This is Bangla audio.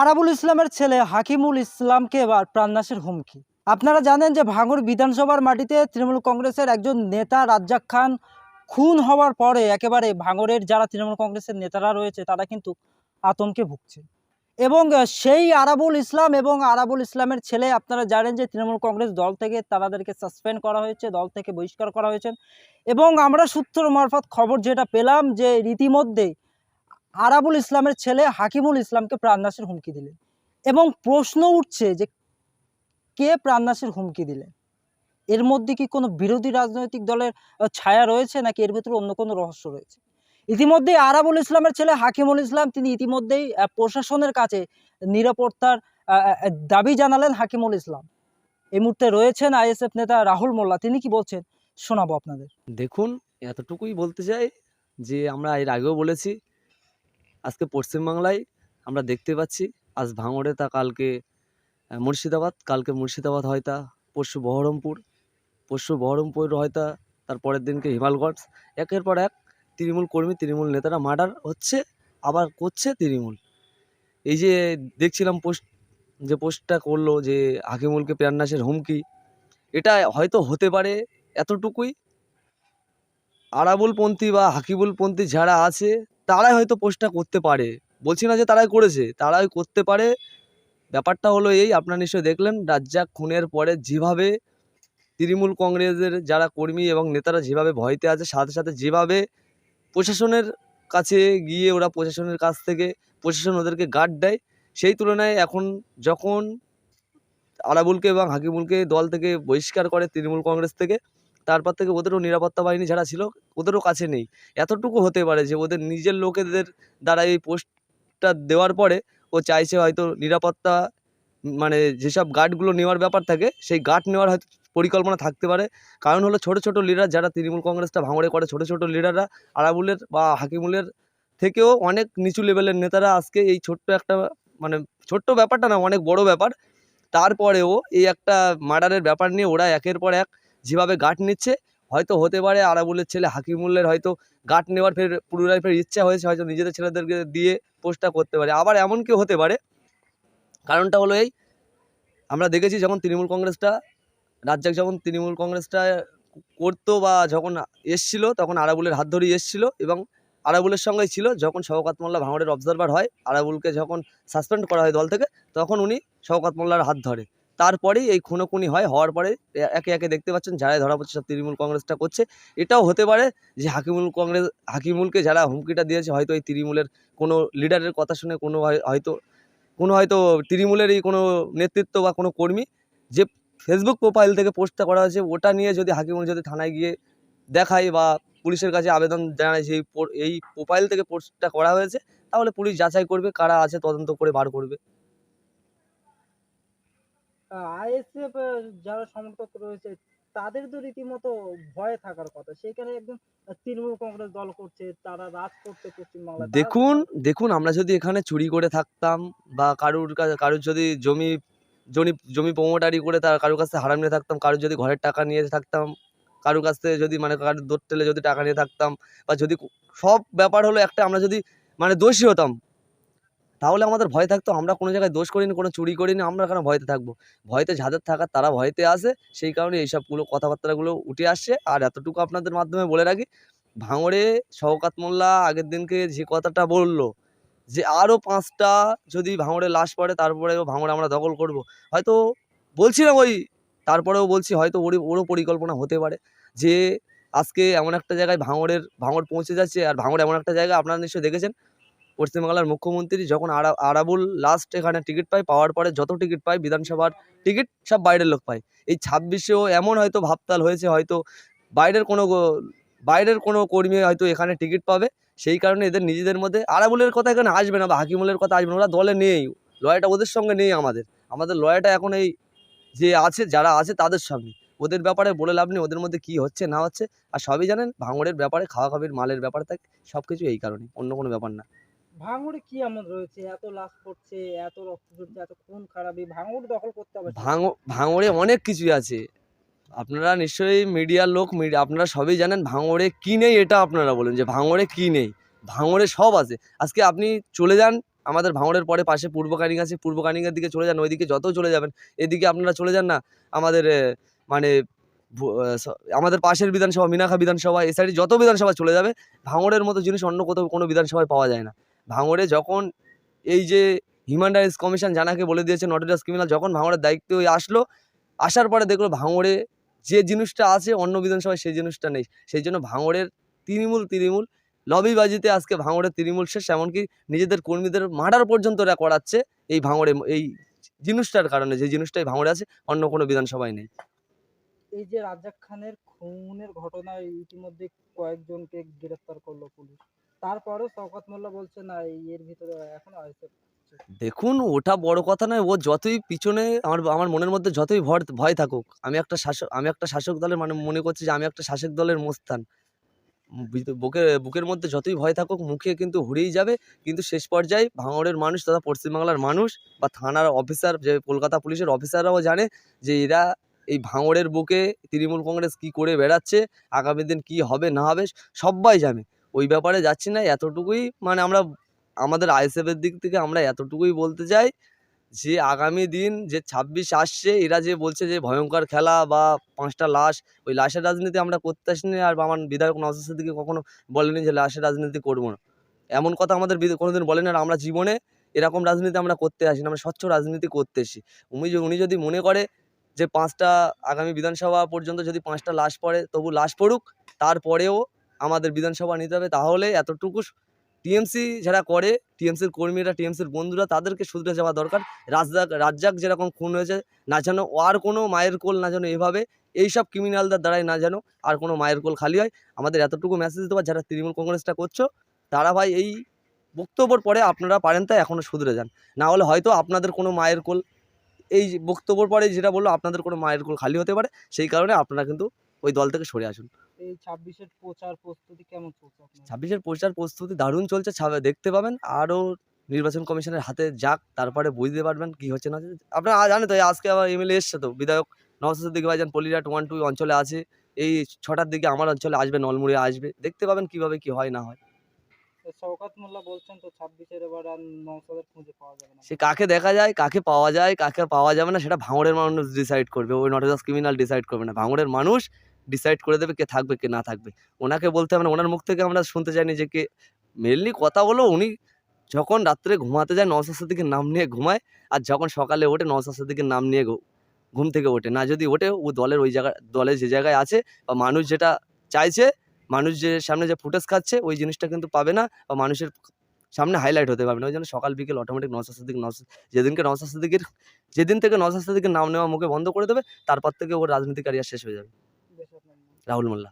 আরাবুল ইসলামের ছেলে হাকিমুল ইসলামকে এবার প্রাণনাশের হুমকি। আপনারা জানেন যে ভাঙড় বিধানসভার মাটিতে তৃণমূল কংগ্রেসের একজন নেতা রাজ্জাক খান খুন হওয়ার পরে একেবারে ভাঙড়ের যারা তৃণমূল কংগ্রেসের নেতারা রয়েছে, তারা কিন্তু আতঙ্কে ভুগছে। এবং সেই আরাবুল ইসলাম এবং আরাবুল ইসলামের ছেলে, আপনারা জানেন যে তৃণমূল কংগ্রেস দল থেকে তাদেরকে সাসপেন্ড করা হয়েছে, দল থেকে বহিষ্কার করা হয়েছে। এবং আমরা সূত্র মারফত খবর যেটা পেলাম যে রীতিমধ্যে আরাবুল ইসলামের ছেলে হাকিমুল ইসলামকে প্রাণনাশের হুমকি দিলেন এবং প্রশ্ন উঠছে যে কে প্রাণনাশের হুমকি দিলেন এর মধ্যে কি কোনো বিরোধী রাজনৈতিক দলের ছায়া রয়েছে নাকি এর ভেতরে অন্য কোনো রহস্য রয়েছে? ইতিমধ্যে আরাবুল ইসলামের ছেলে হাকিমুল ইসলাম তিনি ইতিমধ্যেই প্রশাসনের কাছে নিরাপত্তার দাবি জানালেন হাকিমুল ইসলাম। এই মুহূর্তে রয়েছেন আইএসএফ নেতা রাহুল মোল্লা। তিনি কি বলছেন? শোনাবো আপনাদের। দেখুন, এতটুকুই বলতে চাই যে আমরা এর আগেও বলেছি আজকে পশ্চিমবাংলায় আমরা দেখতে পাচ্ছি, আজ ভাঙড়ে তা কালকে মুর্শিদাবাদ কালকে মুর্শিদাবাদ হয়তা, পরশু বহরমপুর পরশু বহরমপুর হয়তা, তার পরের দিনকে হিমালগঞ্জ, একের পর এক তৃণমূল কর্মী, তৃণমূল নেতারা মার্ডার হচ্ছে, আবার করছে তৃণমূল। এই যে দেখছিলাম পোস্ট, যে পোস্টটা করল যে হাকিমুলকে প্রাণনাশের হুমকি, এটা হয়তো হতে পারে এতটুকুই। আরাবুলপন্থী বা হাকিবুলপন্থী যারা আছে তারাই হয়তো পোস্টটা করতে পারে। বলছি না যে তারাই করেছে, তারাই করতে পারে। ব্যাপারটা হলো এই, আপনারা নিশ্চয়ই দেখলেন, রাজ্জাক খুনের পরে যেভাবে তৃণমূল কংগ্রেসের যারা কর্মী এবং নেতারা যেভাবে ভয়তে আছে, সাথে সাথে যেভাবে প্রশাসনের কাছে গিয়ে ওরা প্রশাসনের কাছ থেকে, প্রশাসন ওদেরকে গার্ড দেয়, সেই তুলনায় এখন যখন আরাবুলকে এবং হাকিমুলকে দল থেকে বহিষ্কার করে তৃণমূল কংগ্রেস থেকে তারপর থেকে ওদেরও নিরাপত্তা বাহিনী যারা ছিল, ওদেরও কাছে নেই। এতটুকু হতে পারে যে, ওদের নিজের লোকেদের দ্বারা এই পোস্টটা দেওয়ার পরে ও চাইছে হয়তো নিরাপত্তা মানে যেসব গার্ডগুলো নেওয়ার ব্যাপার থাকে, সেই গার্ড নেওয়ার হয়তো পরিকল্পনা থাকতে পারে। কারণ হলো ছোট ছোট লিডার যারা তৃণমূল কংগ্রেসটা ভাঙড়ে করে, ছোট ছোট লিডাররা আরাবুলের বা হাকিমুলের থেকেও অনেক নিচু লেভেলের নেতারা আজকে এই ছোট্ট একটা মানে ছোট্ট ব্যাপারটা না, অনেক বড় ব্যাপার। তারপরেও এই একটা মার্ডারের ব্যাপার নিয়ে ওরা একের পর এক যেভাবে গার্ড নিচ্ছে, হয়তো হতে পারে আরাবুলের ছেলে হাকিমুল্লের হয়তো গার্ড নেওয়ার ফের পুনরায় ফের ইচ্ছা হয়েছে, হয়তো নিজেদের ছেলেদেরকে দিয়ে পোস্টটা করতে পারে। আবার এমন কেউ হতে পারে, কারণটা হলো এই, আমরা দেখেছি যখন তৃণমূল কংগ্রেসটা, রাজ্জাক যখন তৃণমূল কংগ্রেসটা করতো বা যখন এসছিল, তখন আরাবুলের হাত ধরেই এসছিল এবং আরাবুলের সঙ্গেই ছিল। যখন শওকাত মোল্লা ভাঙড়ের অবজারভার হয়, আরাবুলকে যখন সাসপেন্ড করা হয় দল থেকে, তখন উনি শওকাত মোল্লার হাত ধরে। তারপরেই এই খুনোখুনি হয়, হওয়ার পরে একে একে দেখতে পাচ্ছেন যারাই ধরা পড়ছে সব তৃণমূল কংগ্রেসটা করছে। এটাও হতে পারে যে হাকিমুল কংগ্রেস, হাকিমুলকে যারা হুমকিটা দিয়েছে, হয়তো এই তৃণমূলের কোনো লিডারের কথা শুনে কোনো হয়- হয়তো, কোনো হয়তো তৃণমূলেরই কোনো নেতৃত্ব বা কোনো কর্মী যে ফেসবুক প্রোফাইল থেকে পোস্টটা করা হয়েছে, ওটা নিয়ে যদি হাকিমুল যদি থানায় গিয়ে দেখায় বা পুলিশের কাছে আবেদন জানায় যে এই প্রোফাইল থেকে পোস্টটা করা হয়েছে, তাহলে পুলিশ যাচাই করবে কারা আছে, তদন্ত করে বার করবে। আইএসএফ যারা সমর্থক রয়েছে, তাদের তো রীতিমতো ভয়ে থাকার কথা। সেখানে একদম তৃণমূল কংগ্রেস দল করছে, তারা রাজ করছে পশ্চিমবাংলায়। দেখুন দেখুন, আমরা যদি এখানে চুরি করে থাকতাম বা কারুর কাছে কারুর যদি জমি জমি জমি প্রমোটারি করে তার কারুর কাছে হারাম নিয়ে থাকতাম, কারুর যদি ঘরের টাকা নিয়ে থাকতাম, কারুর কাছ থেকে যদি মানে কারুর দোর টেলে যদি টাকা নিয়ে থাকতাম, বা যদি সব ব্যাপার হলো একটা আমরা যদি মানে দোষী হতাম তাহলে আমাদের ভয় থাকতো, আমরা কোনো জায়গায় দোষ করিনি, কোনো চুরি করিনি, আমরা কেন ভয়তে থাকব? ভয়তে যাদের থাকার তারা ভয়তে আসে, সেই কারণে এইসবগুলো কথাবার্তাগুলো উঠে আসছে। আর এতটুকু আপনাদের মাধ্যমে বলে রাখি, ভাঙড়ে শওকাত মোল্লা আগের দিনকে যে কথাটা বলল, যে আরও পাঁচটা যদি ভাঙড়ে লাশ পড়ে, তারপরেও ভাঙড়ে আমরা দখল করব। হয়তো বলছিলাম ওই, তারপরেও বলছি, হয়তো ওরই, ওরও পরিকল্পনা হতে পারে, যে আজকে এমন একটা জায়গায় ভাঙড়ের, ভাঙড় পৌঁছে যাচ্ছে, আর ভাঙড় এমন একটা জায়গা আপনারা নিশ্চয়ই দেখেছেন পশ্চিমবাংলার মুখ্যমন্ত্রী যখন আরা, আরাবুল লাস্ট এখানে টিকিট পায়, পাওয়ার পরে যত টিকিট পায়, বিধানসভার টিকিট সব বাইরের লোক পায়। এই ছাব্বিশেও এমন হয়তো ভাবতাল হয়েছে, হয়তো বাইরের কোনো বাইরের কোনো কর্মী হয়তো এখানে টিকিট পাবে। সেই কারণে এদের নিজেদের মধ্যে, আরাবুলের কথা এখানে আসবে না বা হাকিমুলের কথা আসবে না, ওরা দলে নেই। লয়াটা ওদের সঙ্গে নেই আমাদের। আমাদের লয়াটা এখন এই যে আছে, যারা আছে তাদের সঙ্গে। ওদের ব্যাপারে বলে লাভ নেই, ওদের মধ্যে কি হচ্ছে, না হচ্ছে, আর সবই জানেন, ভাঙড়ের ব্যাপারে খাওয়া খাবির মালের ব্যাপারে থাকে সব কিছু এই কারণে অন্য কোনো ব্যাপার না। ভাঙড়ে কি এমন রয়েছে? এত লাশ পড়ছে, এত রক্ত ঝরছে, এত খুন খারাপি, ভাঙড় দখল করতে হবে ভাঙ, ভাঙড়ে অনেক কিছুই আছে। আপনারা নিশ্চয়ই মিডিয়ার লোক আপনারা সবই জানেন ভাঙড়ে কি নেই এটা আপনারা বলুন, যে ভাঙড়ে কি নেই। ভাঙড়ে সব আছে। আজকে আপনি চলে যান, আমাদের ভাঙড়ের পরে পাশে পূর্ব কানিং আছে, পূর্ব কানিংয়ের দিকে চলে যান, ওইদিকে যত চলে যাবেন, এদিকে আপনারা চলে যান না, আমাদের মানে আমাদের পাশের বিধানসভা, মিনাখা বিধানসভা, এ সাইডে যত বিধানসভা চলে যাবে, ভাঙড়ের মতো জিনিস অন্য কোথাও কোনো বিধানসভায় পাওয়া যায় না। ভাঙড়ে যখন এই যে হিউম্যান রাইটস কমিশন জানাকে বলে দিয়েছে নটোরিয়াস ক্রিমিনাল যখন ভাঙড়ের দায়িত্বে আসলো, আসার পরে দেখল ভাঙড়ে যে জিনিসটা আছে, অন্য বিধানসভায় সেই জিনিসটা নেই। সেই জন্য ভাঙড়ের তৃণমূল তৃণমূল লবিবাজিতে আজকে ভাঙড়ের তৃণমূল শেষ, এমনকি নিজেদের কর্মীদের মার্ডার পর্যন্ত এরা করাচ্ছে এই ভাঙড়ে, এই জিনিসটার কারণে, যে জিনিসটাই ভাঙড়ে আছে, অন্য কোনো বিধানসভায় নেই। এই যে রাজ্জাক খানের খুনের ঘটনায় ইতিমধ্যে কয়েকজনকে গ্রেফতার করল পুলিশ। তারপরেও শওকত মোল্লা বলছে, না এর ভিতরে এখনও আইসে দেখুন, ওটা বড় কথা নয়, ও যতই পিছনে, আমার আমার মনের মধ্যে যতই ভয় ভয় থাকুক, আমি একটা শাসক, আমি একটা শাসক দলের মানে মনে করছি যে আমি একটা শাসক দলের মোস্তান। বুকে, বুকের মধ্যে যতই ভয় থাকুক, মুখে কিন্তু হুড়েই যাবে, কিন্তু শেষ পর্যায়ে ভাঙড়ের মানুষ তথা পশ্চিমবাংলার মানুষ বা থানার অফিসার, যে কলকাতা পুলিশের অফিসাররাও জানে যে এরা এই ভাঙড়ের বুকে তৃণমূল কংগ্রেস কি করে বেড়াচ্ছে, আগামী দিন কি হবে, না হবে, সবাই জানে। ওই ব্যাপারে যাচ্ছি না, এতটুকুই মানে আমরা আমাদের আইএসএফের দিক থেকে আমরা এতটুকুই বলতে চাই যে আগামী দিন যে ছাব্বিশ আসছে, এরা যে বলছে যে ভয়ঙ্কর খেলা বা পাঁচটা লাশ, ওই লাশের রাজনীতি আমরা করতে আসিনি আর আমার বিধায়ক নওসাদ দিকে কখনো বলেনি যে লাশের রাজনীতি করব না। এমন কথা আমাদের কোনোদিন বলেন আর আমরা জীবনে এরকম রাজনীতি আমরা করতে আসি না আমরা স্বচ্ছ রাজনীতি করতে এসি উনি উনি যদি মনে করে যে পাঁচটা আগামী বিধানসভা পর্যন্ত যদি পাঁচটা লাশ পড়ে, তবু লাশ পড়ুক, তারপরেও আমাদের বিধানসভা নিতে হবে, তাহলে এতটুকু টিএমসি যারা করে, টিএমসির কর্মীরা, টিএমসির বন্ধুরা, তাদেরকে শুধরে যাওয়া দরকার। রাজ্জাক রাজ্জাক যেরকম খুন হয়েছে, না যেন আর কোনো মায়ের কোল না যেন এভাবে এইসব ক্রিমিনালদের দ্বারাই না যেন আর কোনো মায়ের কোল খালি হয়। আমাদের এতটুকু মেসেজ পারে যারা তৃণমূল কংগ্রেসটা করছ, তারা ভাই এই বক্তব্যর পরে আপনারা পারেন তাই এখনও শুধরে যান। না হলে হয়তো আপনাদের কোনো মায়ের কোল, এই বক্তব্যর পরে যেটা বলল, আপনাদের কোনো মায়ের কোল খালি হতে পারে। সেই কারণে আপনারা কিন্তু ওই দল থেকে সরে আসুন। এই ছাব্বিশের প্রচার প্রস্তুতি কেমন চলছে ছাব্বিশের প্রচার প্রস্তুতি দারুণ চলছে দেখতে পাবেন। আরও নির্বাচন কমিশনের হাতে যাক তারপরে বুঝতে পারবেন কি হচ্ছে না আপনারা জানেন তো আজকে আবার এমএলএ এসছে তো বিধায়ক নওসাদ দিকে ভাইজান পলিরাট ওয়ান টু অঞ্চলে আছে। এই ছটার দিকে আমার অঞ্চলে আসবে নলমুড়ে আসবে। দেখতে পাবেন কীভাবে কি হয় না হয়। শওকত মোল্লা বলছেন তো ছাব্বিশের এবার আর নৌসাদের খুঁজে পাওয়া যাবে না। সে কাকে দেখা যায় কাকে পাওয়া যায় কাকে পাওয়া যাবে না সেটা ভাঙড়ের মানুষ ডিসাইড করবে। ওই নটরাজ ক্রিমিনাল ডিসাইড করবে না। ভাঙড়ের মানুষ ডিসাইড করে দেবে কে থাকবে, কে না থাকবে। ওনাকে বলতে না, ওনার মুখ থেকে আমরা শুনতে চাইনি যে কে। মেনলি কথা হলো উনি যখন রাত্রে ঘুমাতে যায় নওসাদ সিদ্দিকের নাম নিয়ে ঘুমায়, আর যখন সকালে ওঠে নওসাদ সিদ্দিকের নাম নিয়ে ঘুম থেকে ওঠে। না যদি ওঠে, ও দলের ওই জায়গায়, দলে যে জায়গায় আছে, বা মানুষ যেটা চাইছে, মানুষ যে সামনে যে ফুটেজ খাচ্ছে, ওই জিনিসটা কিন্তু পাবে না, বা মানুষের সামনে হাইলাইট হতে পারবে না। ওই জন্য সকাল বিকেল অটোমেটিক নওসাদ সিদ্দিক নওসাদ যেদিনকে নওসাদ সিদ্দিকের যেদিন থেকে নওসাদ সিদ্দিকের নাম নেওয়া মুখে বন্ধ করে দেবে, তারপর থেকে ওর রাজনীতি ক্যারিয়ার শেষ হয়ে যাবে। বেশ আপনার নাম। রাহুল মোল্লা